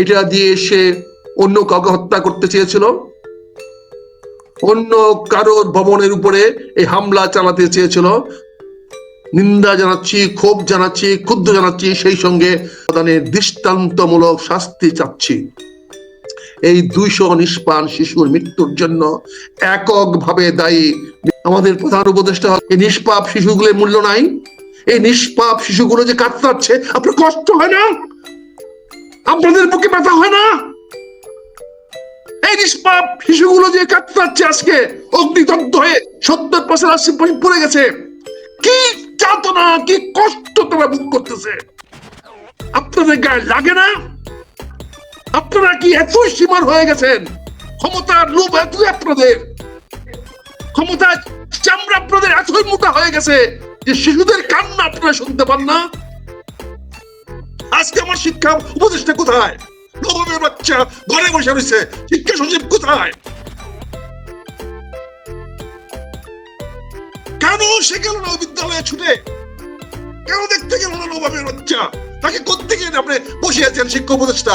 এটা দিয়ে সে অন্য কাউকে হত্যা করতে চেয়েছিল। অন্য কারোর ভবনের উপরে এই হামলা চালাতে চেয়েছিল। নিন্দা জানাচ্ছি, ক্ষোভ জানাচ্ছি, ক্ষুব্ধ জানাচ্ছি, সেই সঙ্গে দৃষ্টান্তমূলক শাস্তি চাচ্ছি। এই দুইশো নিষ্পান শিশুর মৃত্যুর জন্য এককভাবে দায়ী আমাদের প্রধান উপদেষ্টা এই নিষ্পাপ শিশুগুলোর মূল্য নাই। এই নিষ্পাপ শিশুগুলো যে কাতরাচ্ছে, আপনার কষ্ট হয় না? আপনাদের বুকে ব্যথা হয় না? এই নিষ্পাপ শিশুগুলো যে আজকে হয়ে সত্তর আসছে পড়ে গেছে। কি কি কষ্ট তারা ভোগ করতেছে। আপনাদের গায়ে লাগে না? আপনারা কি এত সীমার হয়ে গেছেন? ক্ষমতার লোভ এতই আপনাদের। ক্ষমতা চামড়া আপনাদের এতই মোটা হয়ে গেছে যে শিশুদের কান্না আপনারা শুনতে পান না? আজকে আমার শিক্ষা উপদেষ্টা কোথায়? নবমের বাচ্চা ঘরে বসে রয়েছে। শিক্ষা সচিব কোথায়? কেন সে গেল না বিদ্যালয়ে ছুটে? কেন দেখতে গেল না নবাবের বাচ্চা? তাকে করতে গিয়ে আপনি বসে আছেন শিক্ষা উপদেষ্টা?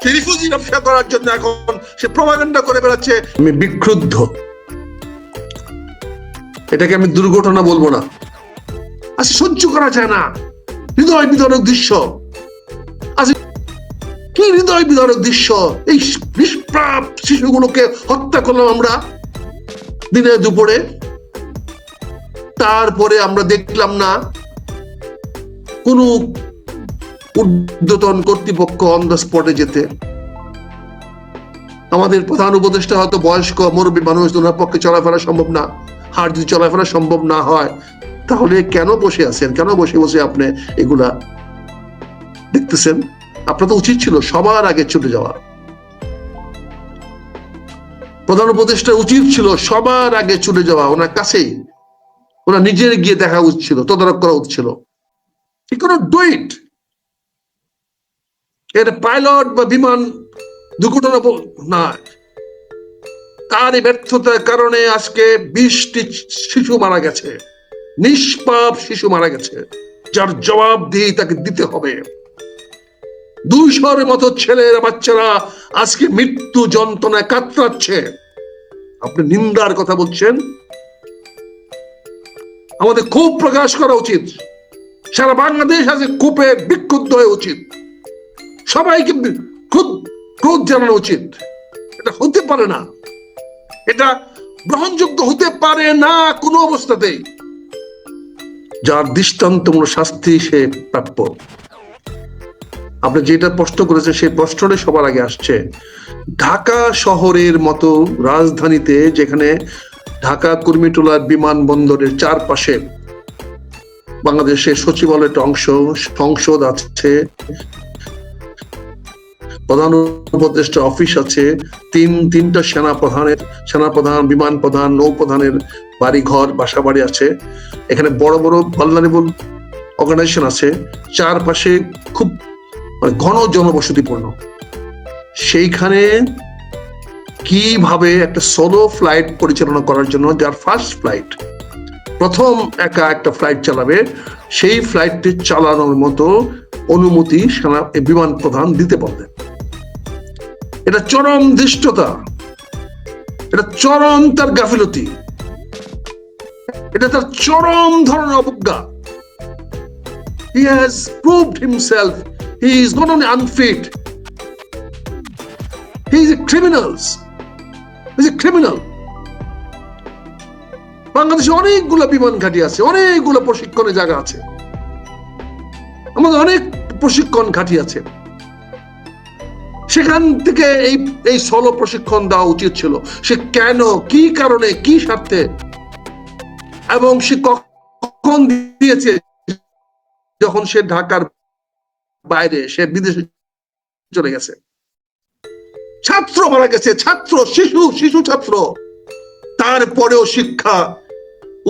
সে রিফিউজি ব্যবসা করার জন্য এখন সে প্রভাগান্ডা করে বেড়াচ্ছে। আমি বিক্ষুব্ধ এটাকে আমি দুর্ঘটনা বলব না। আচ্ছা সহ্য করা যায় না। হৃদয় বিদারক দৃশ্য। আচ্ছা কি হৃদয় বিদারক দৃশ্য? এই নিষ্প্রাপ শিশুগুলোকে হত্যা করলাম আমরা দিনে দুপুরে। তারপরে আমরা দেখলাম না, কোন ঊর্ধ্বতন কর্তৃপক্ষ অন দ্য স্পটে যেতে। আমাদের প্রধান উপদেষ্টা হয়তো বয়স্ক, মুরব্বী মানুষ পক্ষে চলাফেরা সম্ভব না। হার যদি চলাফেরা সম্ভব না হয় তাহলে কেন বসে আছেন? কেন বসে বসে আপনি এগুলা দেখতেছেন? আপনার তো উচিত ছিল সবার আগে ছুটে যাওয়া। প্রধান উপদেষ্টা উচিত ছিল সবার আগে ছুটে যাওয়া। ওনার কাছেই। ওনার নিজের গিয়ে দেখা উচিত ছিল, তদারক করা উচিত ছিল। do it! এর পাইলট বা বিমান দুর্ঘটনা না। তার ব্যর্থতার কারণে আজকে বিশটি শিশু মারা গেছে। নিষ্পাপ শিশু মারা গেছে, যার জবাব দিয়ে তাকে দিতে হবে। দুইশোর মতো ছেলেরা বাচ্চারা আজকে মৃত্যু যন্ত্রণায় কাতরাচ্ছে। আপনি নিন্দার কথা বলছেন? আমাদের ক্ষোভ প্রকাশ করা উচিত। সারা বাংলাদেশ আজকে ক্ষোভে বিক্ষুব্ধ হয়ে উচিত। সবাইকে ক্রোধ ক্রোধ জানানো উচিত। এটা হতে পারে না। এটা গ্রহণযোগ্য হতে পারে না কোনো অবস্থাতেই। যার দৃষ্টান্তমূলক শাস্তি সে প্রাপ্য। আপনি যেটা প্রশ্ন করেছেন, সেই প্রশ্নটাই সবার আগে আসছে। ঢাকা শহরের মতো রাজধানীতে, যেখানে ঢাকা কুর্মিটোলার বিমানবন্দরের চারপাশে বাংলাদেশের সচিবালয়ের অংশ, সংসদ আছে, প্রধান উপদেষ্টা অফিস আছে, তিন, তিনটা সেনা প্রধানের সেনা প্রধান বিমান প্রধান নৌ প্রধানের বাড়ি ঘর বাসা বাড়ি আছে। এখানে বড় বড় ভালনারেবল অর্গানাইজেশন আছে। চারপাশে খুব মানে ঘন জনবসতিপূর্ণ। সেইখানে কীভাবে একটা সোলো ফ্লাইট পরিচালনা করার জন্য যার ফার্স্ট ফ্লাইট প্রথম একা একটা ফ্লাইট চালাবে, সেই ফ্লাইটটি চালানোর মতো অনুমতি সেনা বিমান প্রধান দিতে পারবেন। এটা চরম দৃষ্টতা এটা চরম তার গাফিলতি। এটা তার চরম ধরনের অবজ্ঞা। Has proved himself. He is not only unfit, he is a criminals he is a criminal. বাংলাদেশে অনেকগুলো বিমান ঘাঁটি আছে, অনেকগুলো প্রশিক্ষণের জায়গা আছে। আমাদের অনেক প্রশিক্ষণ ঘাঁটি আছে। সেখান থেকে এই এই সলো প্রশিক্ষণ দেওয়া উচিত ছিল। সে কেন, কি কারণে, কি স্বার্থে এবং সে কখন দিয়েছে? যখন সে ঢাকার বাইরে, সে বিদেশে চলে গেছে। ছাত্র মারা গেছে, ছাত্র, শিশু শিশু ছাত্র। তারপরেও শিক্ষা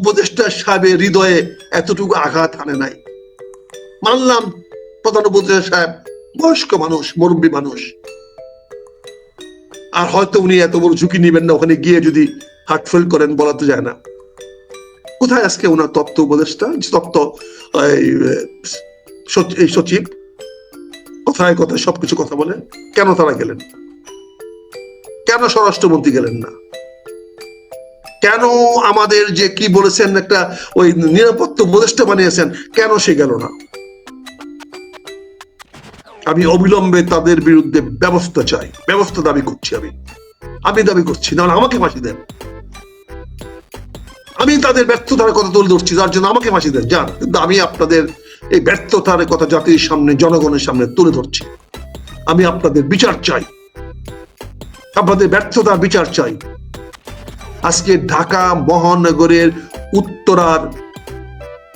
উপদেষ্টা সাহেবের হৃদয়ে এতটুকু আঘাত আনে নাই। মানলাম, প্রধান উপদেষ্টা সাহেব বয়স্ক মানুষ, মুরব্বী মানুষ। আর হয়তো উনি এত বড় ঝুঁকি নিবেন না, ওখানে গিয়ে যদি হার্টফেল করেন বলা তো যায় না। কোথায় আজকে ওনার তত্ত্ব উপদেষ্টা? তত্ত্ব এই, এই সচিব? কথায় কথায় সবকিছু কথা বলে। কেন তারা গেলেন? কেন স্বরাষ্ট্রমন্ত্রী গেলেন না? কেন আমাদের যে কি বলেছেন একটা ওই নিরাপত্তা উপদেষ্টা বানিয়েছেন কেন সে গেল না? আমি অবিলম্বে তাদের বিরুদ্ধে ব্যবস্থা চাই। ব্যবস্থা দাবি করছি আমি। আমি দাবি করছি না আমাকে ফাঁসি দেন। আমি তাদের ব্যর্থতার কথা তুলে ধরছি, যার জন্য আমাকে ফাঁসি দেন। যান, কিন্তু আমি আপনাদের এই ব্যর্থতার কথা জাতির সামনে, জনগণের সামনে তুলে ধরছি। আমি আপনাদের বিচার চাই। আপনাদের ব্যর্থতার বিচার চাই। আজকে ঢাকা মহানগরের উত্তরার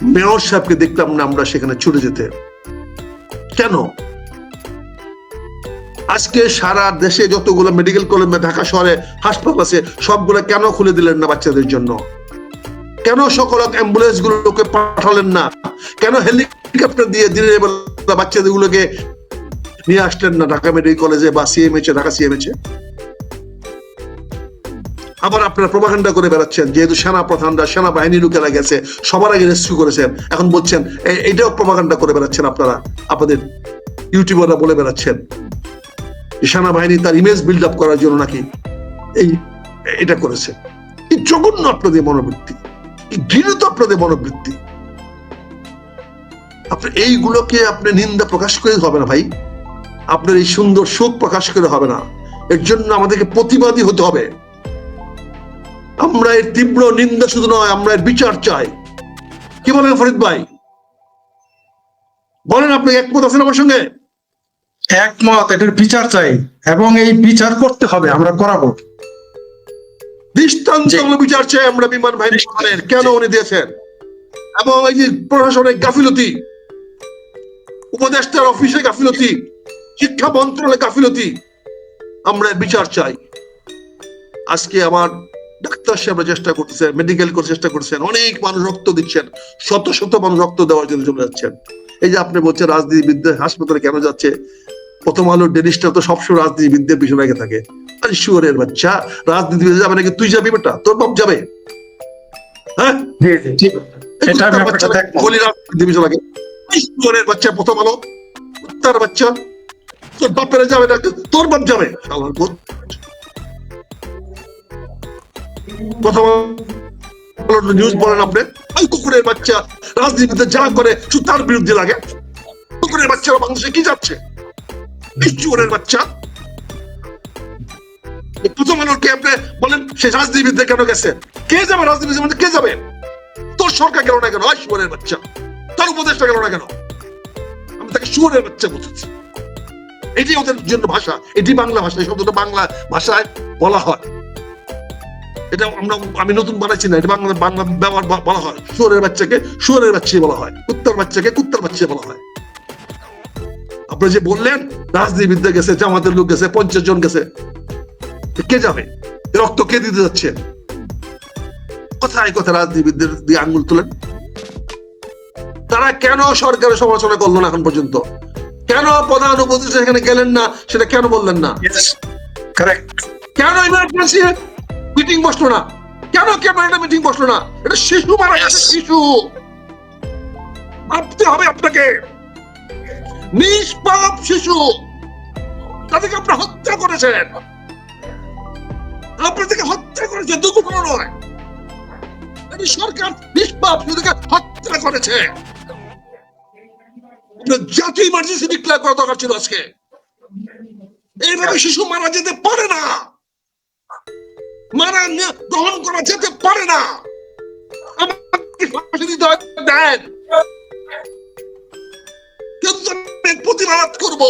মেয়র সাহেবকে দেখলাম না আমরা সেখানে ছুটে যেতে। কেন? আজকে সারা দেশে যতগুলো মেডিকেল কলেজ ঢাকা শহরে হাসপাতাল আছে, সবগুলো কেন খুলে দিলেন না বাচ্চাদের জন্য? কেন সকল অ্যাম্বুলেন্স গুলোকে পাঠালেন না? কেন হেলিকপ্টার দিয়ে দিনের বেলা বাচ্চাদের গুলোকে নিয়ে আসলেন না ঢাকা মেডিকেল কলেজে বা সিএমএচ ঢাকা সিএমএচ আবার আপনারা প্রভাকাণ্ডা করে বেড়াচ্ছেন, যেহেতু সেনা প্রধানরা, সেনাবাহিনী লোকেরা গেছে, সবার আগে রেস্কিউ করেছেন। এখন বলছেন, এ- এটাও প্রভাকাণ্ডা করে বেড়াচ্ছেন আপনারা, আপনাদের ইউটিউবাররা বলে বেড়াচ্ছেন। সেনাবাহিনী তার ইমেজ বিল্ড আপ করার জন্য নাকি এই এটা করেছে। এই জঘন্য আপনাদের মনোবৃত্তি। ঘৃণিত আপনাদের মনোবৃত্তি। আপনি এইগুলোকে আপনি নিন্দা প্রকাশ করে হবে না ভাই। আপনার এই সুন্দর শোক প্রকাশ করে হবে না। এর জন্য আমাদেরকে প্রতিবাদী হতে হবে। আমরা এর তীব্র নিন্দা শুধু নয়, আমরা এর বিচার চাই। কি বলেন ফরিদ ভাই? বলেন, আপনি একমত আছেন আমার সঙ্গে? একমত, এটার বিচার চাই এবং এই বিচার করতে হবে, আমরা করাবো। দৃষ্টান্তমূলক বিচার চাই আমরা বিমান বাহিনী প্রধানের। কেন উনি দিয়েছেন? এবং এই যে প্রশাসনের গাফিলতি উপদেষ্টার অফিসে গাফিলতি শিক্ষা মন্ত্রণালয়ে গাফিলতি আমরা বিচার চাই। আজকে আমার ডাক্তার সাহেবরা চেষ্টা করতেছেন মেডিকেল করে চেষ্টা করছেন অনেক মানুষ রক্ত দিচ্ছেন শত শত মানুষ রক্ত দেওয়ার জন্য চলে যাচ্ছেন। এই যে আপনি বলছেন রাজনীতিবিদদের হাসপাতালে কেন যাচ্ছে? প্রথম আলো ডেনিসটা তো সবসময় রাজনীতিবিদদের পিছনে লেগে থাকে। শুয়ারের বাচ্চা রাজনীতিবিদ যাবে নাকি তুই যাবি বেটা? তোর বাপ যাবে। হ্যাঁ? বাচ্চা দেখব। বলি রাজনীতি পিছনে লাগে এই শুয়ারের বাচ্চা প্রথম আলো কুত্তার বাচ্চা। তোর বাপেরা যাবে না তোর বাপ যাবে। প্রথম নিউজ বলেন আপনি। ওই কুকুরের বাচ্চা রাজনীতিতে যা করে তার বিরুদ্ধে লাগে। কুকুরের বাচ্চারা মানুষে কি যাচ্ছে? চোরের বাচ্চা? প্রথম আলোর কে আপনি বলেন, সে রাজনীতিবিদদের কেন গেছে? কে যাবে রাজনীতির মধ্যে? কে যাবে? তোর সরকার গেল না কেন? হয় শুয়ারের বাচ্চা। তোর উপদেশটা গেল না কেন? আমি তাকে শুয়ারের বাচ্চা বলতেছি এটি ওদের জন্য ভাষা। এটি বাংলা ভাষা। শব্দটা বাংলা ভাষায় বলা হয়। এটা আমরা, আমি নতুন বানাইছি না। এটা বাংলা বাংলা ব্যবহার বলা হয়। শুয়ারের বাচ্চাকে শুয়ারের বাচ্চা বলা হয়। কুত্তার বাচ্চাকে কুত্তার বাচ্চা বলা হয়। আপনি যে বললেন রাজনীতিবিদরা গেছে জামাতের লোক গেছে পঞ্চাশ জন গেছে। কে যাবে? রক্ত কে দিতে যাচ্ছে? কোথায় কোথায় রাজনীতিবিদদের দিয়ে আঙ্গুল তুলেন। তারা কেন সরকারের সমালোচনা করল না এখন পর্যন্ত? কেন প্রধান উপদেষ্টা এখানে গেলেন না সেটা কেন বললেন না? কেন ইমার্জেন্সি মিটিং বসল না? কেন এটা মিটিং বসল না? এটা শিশু মারা গেছে শিশু। ভাবতে হবে আপনাকে। নিষ্পাপ শিশু, তাদেরকে আপনি হত্যা করেছেন। আপনাদেরকে হত্যা করেছে দুঃখ কোনো নয় সরকার নিষ্পাপ শিশুদেরকে হত্যা করেছে। ইমার্জেন্সি ডিক্লেয়ার করা দরকার ছিল আজকে। এইভাবে শিশু মারা যেতে পারে না। মারা গ্রহণ করা যেতে পারে না। আমাকে দেন। প্রতিবাদ করব।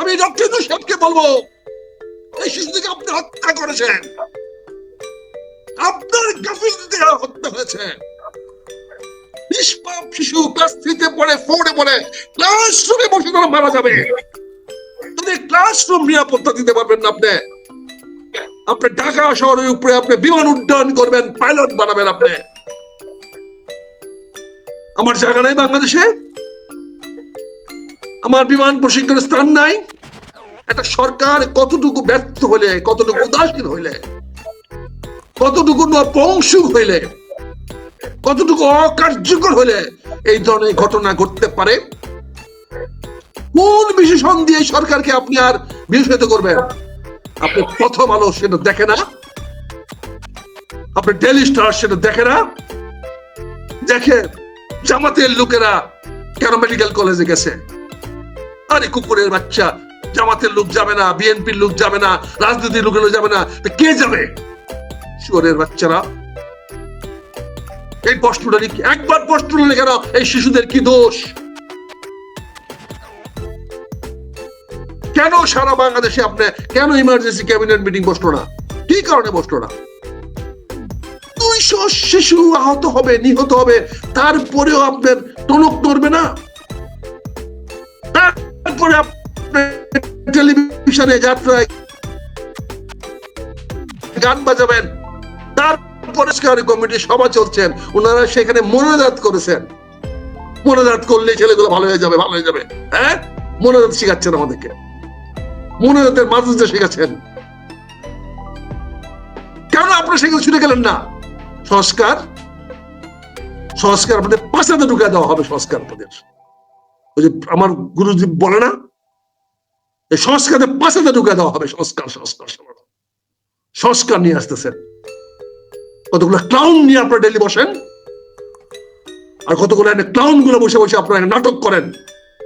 আমি ডক্টর সাহেবকে বলব, এই শিশুটিকে আপনি হত্যা করেছেন। আপনার গাফিলতিতে হত্যা হয়েছে। নিষ্পাপ শিশু পড়ে পড়ে, ক্লাসরুমে বসে মারা যাবে। ক্লাসরুম নিরাপত্তা দিতে পারবেন না আপনি আপনি ঢাকা শহরের উপরে আপনি বিমান উড্ডয়ন করবেন, পাইলট বানাবেন আপনি। আমার জায়গা নাই বাংলাদেশে? আমার বিমান প্রশিক্ষণের স্থান নাই। একটা সরকার কতটুকু ব্যর্থ হলে, কতটুকু উদাসীন হইলে, কতটুকু নপংসু হইলে, কতটুকু অকার্যকর হলে এই ধরনের ঘটনা ঘটতে পারে? কোন বিশেষণ দিয়ে সরকারকে আপনি আর বিশেষিত করবেন? আপনি প্রথম আলো সেটা দেখে না। আপনি ডেলি স্টার সেটা দেখে না। দেখে জামাতের লোকেরা কেন মেডিকেল কলেজে গেছে? আরে কুকুরের বাচ্চা, জামাতের লোক যাবে না, বিএনপির লোক যাবে না, রাজনীতির লোকেরা যাবে না কে যাবে? শুয়ারের বাচ্চারা। এই প্রশ্নটা একবার প্রশ্ন কেন? এই শিশুদের কি দোষ? কেন সারা বাংলাদেশে আপনি, কেন ইমার্জেন্সি ক্যাবিনেট মিটিং বসল না? কি কারণে বসল না? দুইশো শিশু আহত হবে, নিহত হবে, তারপরেও আপনার টনক নড়বে না? আপনি টেলিভিশনে যাত্রায় গান বাজাবেন। তার পরিষ্কার কমিটি সভা চলছেন। ওনারা সেখানে মনোজাত করেছেন। মনোজাত করলে ছেলেগুলো ভালো হয়ে যাবে, ভালো হয়ে যাবে। হ্যাঁ? মনোজাত শিখাচ্ছেন আমাদেরকে। মনোজাতের মাধ্যমে শেখাচ্ছেন। কেন আপনারা সেখানে ছুটে গেলেন না? সংস্কার? সংস্কার আপনাদের পাশাতে ঢুকে দেওয়া হবে সংস্কার আপনাদের। ওই যে আমার গুরুজি বলে না, এই সংস্কারের পাশাতে ঢুকে দেওয়া হবে, সংস্কার সংস্কার সংস্কার। নিয়ে আসতেছেন। কতগুলো ক্লাউন নিয়ে আপনারা ডেলি বসেন, আর কতগুলো ক্লাউনগুলো বসে বসে আপনারা নাটক করেন।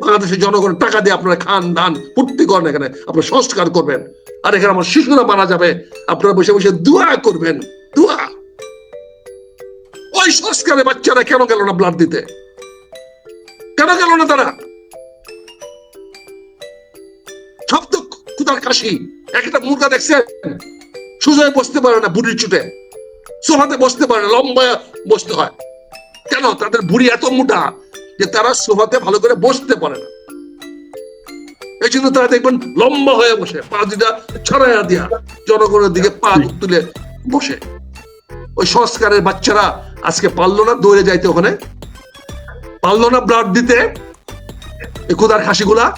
বাংলাদেশের জনগণের টাকা দিয়ে আপনারা খান, দান, ফুর্তি করেন এখানে, আপনারা সংস্কার করবেন। আর এখানে আমার শিশুরা মারা যাবে, আপনারা বসে বসে দোয়া করবেন, দোয়া। ওই সংস্কারে বাচ্চারা কেন গেল না ব্লাড দিতে? কেন গেল না তারা? সব তো কুতার কাশি। একটা মুরগা দেখছেন সুজয় বসতে পারে না বুড়ির চুটে। সোফাতে বসতে পারে না, লম্বা বসতে হয়। কেন? তাদের বুড়ি এত মোটা যে তারা সোফাতে ভালো করে বসতে পারে না। এই জন্য তারা দেখবেন লম্বা হয়ে বসে, পা দুটা ছড়াইয়া দিয়া জনগণের দিকে পা তুলে বসে। ওই সংস্কারের বাচ্চারা আজকে পারল না দৌড়ে যাইতে ওখানে। পারল না ব্লাড দিতে। কুদার খাসিগুলা।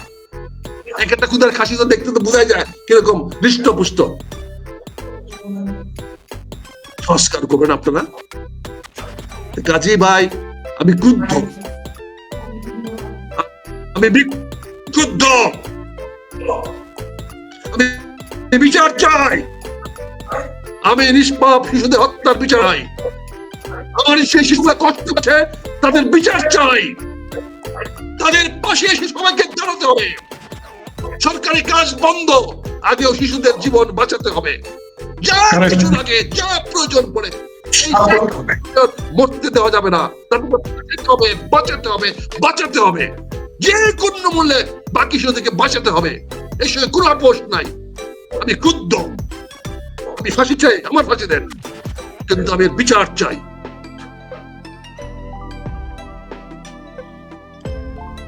এক একটা কুদার খাসি তো দেখতে তো বোঝাই যায় কীরকম হৃষ্টপুষ্ট। সংস্কার করবেন আপনারা। কাজী ভাই, আমি ক্রুদ্ধ। আমি বি- ক্রুদ্ধ। আমি বিচার চাই। আমি নিষ্পাপ শিশুদের হত্যার বিচার চাই। আমার সেই শিশুরা কষ্ট আছে তাদের বিচার চাই। তাদের পাশে এসে সবাইকে দাঁড়াতে হবে। সরকারি কাজ বন্ধ আগেও শিশুদের জীবন বাঁচাতে হবে। যা কিছু লাগে যা প্রয়োজন পড়ে মরতে দেওয়া যাবে না। হবে বাঁচাতে হবে বাঁচাতে হবে। যে কোনো মূল্যে বাকি শিশুদেরকে বাঁচাতে হবে। এর সঙ্গে কোনো আপোষ নাই। আমি ক্রুদ্ধ। আমি ফাঁসি চাই আমার ফাঁসি দেন। কিন্তু আমি বিচার চাই।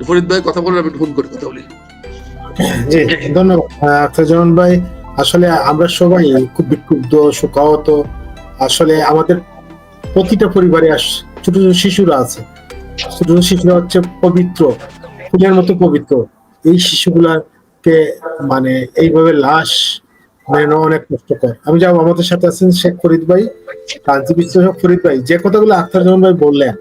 ফরিদ ভাই কথা বলে আমি ফোন করে, কথা বলি। জি, ধন্যবাদ। আখতারুজ্জামান ভাই, আসলে আমরা সবাই খুব বিক্ষুব্ধ, শোকাহত। আসলে আমাদের প্রতিটা পরিবারে ছোট ছোট শিশুরা আছে। ছোট ছোট শিশুরা হচ্ছে পবিত্র, ফুলের মতো পবিত্র। এই শিশুগুলাকে মানে এইভাবে লাশ মেনে অনেক কষ্টকর। আমি যাব, আমাদের সাথে আছেন শেখ ফরিদ ভাই কান্তি বিশ্লেষক ফরিদ ভাই। যে কথাগুলো আখতারুজ্জামান ভাই বললেন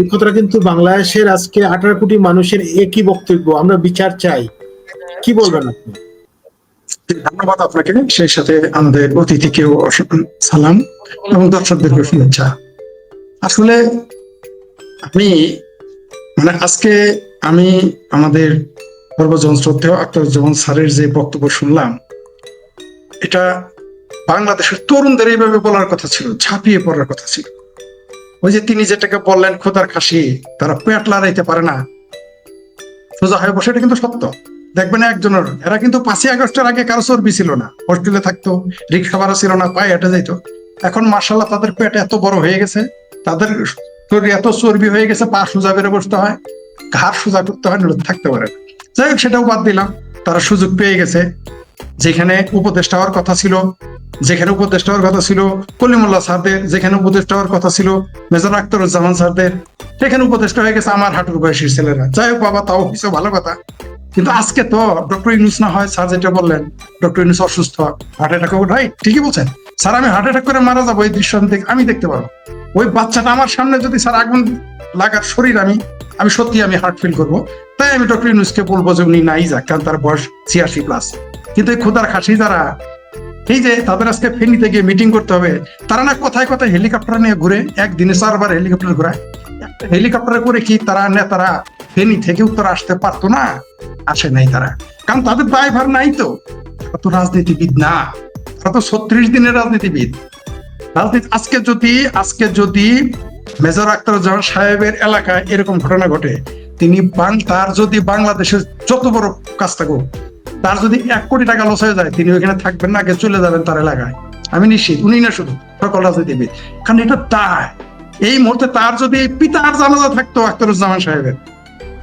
এই কথাটা কিন্তু বাংলাদেশের আজকে আঠারো কোটি মানুষের একই বক্তব্য, আমরা বিচার চাই। কি বলবেন আপনি? ধন্যবাদ আপনাকে। সেই সাথে আমাদের অতিথিকেও সালাম এবং দর্শকদেরকে শুভেচ্ছা। আসলে আমি মানে আজকে আমি আমাদের সর্বজন শ্রদ্ধেয় আক্তারুজ্জামান স্যারের যে বক্তব্য শুনলাম, এটা বাংলাদেশের তরুণদের এইভাবে বলার কথা ছিল, ঝাঁপিয়ে পড়ার কথা ছিল। ওই যে তিনি যেটাকে বললেন খোদার খাসি তারা পেট লড়াইতে পারে না। সোজা হয়ে বসে, এটা কিন্তু সত্য। দেখবেন একজনের, এরা কিন্তু পাঁচই আগস্টের আগে কারও চর্বি ছিল না। হোস্টেলে থাকতো রিক্সা ভাড়া ছিল না, পায়ে হেঁটে যাইতো। এখন মার্শাল্লাহ তাদের পেট এত বড় হয়ে গেছে, তাদের এত চর্বি হয়ে গেছে, পা সোজা বেড়ে বসতে হয়, ঘাড় সোজা করতে হয় থাকতে পারে। যাই হোক, সেটাও বাদ দিলাম, তারা সুযোগ পেয়ে গেছে। যেখানে উপদেষ্টা হওয়ার কথা ছিল যেখানে উপদেষ্টা হওয়ার কথা ছিল, কলিমুল্লাহ স্যারদের যেখানে উপদেষ্টা হওয়ার কথা ছিল, মেজর আক্তারুজ্জামান স্যারদের সেখানে উপদেষ্টা হয়ে গেছে আমার হাঁটুর বয়সীর ছেলেরা। যাই হোক বাবা, তাও কিছু ভালো কথা। কিন্তু আজকে তো ডক্টর ইউনুস না হয়, স্যার যেটা বললেন, ডক্টর ইউনুস অসুস্থ, হার্ট অ্যাটাক হবে। রাইট ঠিকই বলছেন। স্যার, আমি হার্ট অ্যাটাক করে মারা যাব, এই দৃশ্য আমি দেখতে পারব ওই বাচ্চাটা আমার সামনে যদি স্যার আগুন লাগার শরীর আমি আমি সত্যি আমি হার্ট ফিল করব। তাই আমি ডক্টর ইউনুসকে বলব যে উনি নাই যাক, কারণ তার বয়স ছিয়াশি প্লাস কিন্তু এই ক্ষুদার খাসি যারা এই যে তাদের আজকে ফেনীতে গিয়ে মিটিং করতে হবে, তারা না কোথায় কোথায় হেলিকপ্টার নিয়ে ঘুরে, একদিনে চারবার হেলিকপ্টার ঘুরায়। একটা হেলিকপ্টারে করে কি তারা নেতারা ফেনী থেকে উত্তর আসতে পারতো না? আসে নাই তারা। কারণ তাদের দায়ভার নাই তো। তো রাজনীতিবিদ না। তারা তো ছত্রিশ দিনের রাজনীতিবিদ। রাজনীতি আজকে যদি আজকে যদি মেজর আখতারুজ্জামান সাহেবের এলাকায় এরকম ঘটনা ঘটে, তিনি তার যদি বাংলাদেশের যত বড় কাজ থাকুক তার যদি এক কোটি টাকা লস হয়ে যায়, তিনি ওইখানে থাকবেন না, আগে চলে যাবেন তার এলাকায়। আমি নিশ্চিত, উনি না শুধু, সকল রাজনীতিবিদ। কারণ এটা দায় এই মুহূর্তে তার যদি পিতার জানাজা থাকতো আখতারুজ্জামান সাহেবের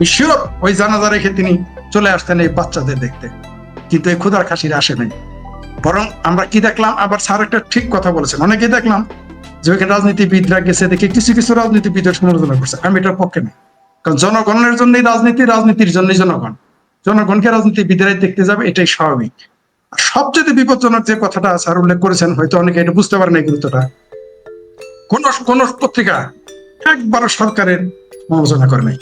শিওর ওই জানাজা রেখে তিনি চলে আসতেন এই বাচ্চাদের দেখতে। কিন্তু এই ক্ষুদার খাসির আসে নাই। বরং আমরা কি দেখলাম? আবার স্যার একটা ঠিক কথা বলেছেন। অনেকে দেখলাম যে ওইখানে রাজনীতিবিদরা গেছে দেখে কিছু কিছু রাজনীতিবিদের সমালোচনা করছে। আমি এটার পক্ষে না কারণ জনগণের জন্যই রাজনীতি, রাজনীতির জন্যই জনগণ। জনগণকে রাজনীতি রাজনীতিবিদেরাই দেখতে যাবে, এটাই স্বাভাবিক। সবচেয়ে বিপজ্জনক যে কথাটা স্যার উল্লেখ করেছেন, হয়তো অনেকে এটা বুঝতে পারেন এই গুরুত্বটা। কোন কোন পত্রিকা একবার সরকারের সমালোচনা করে নাই।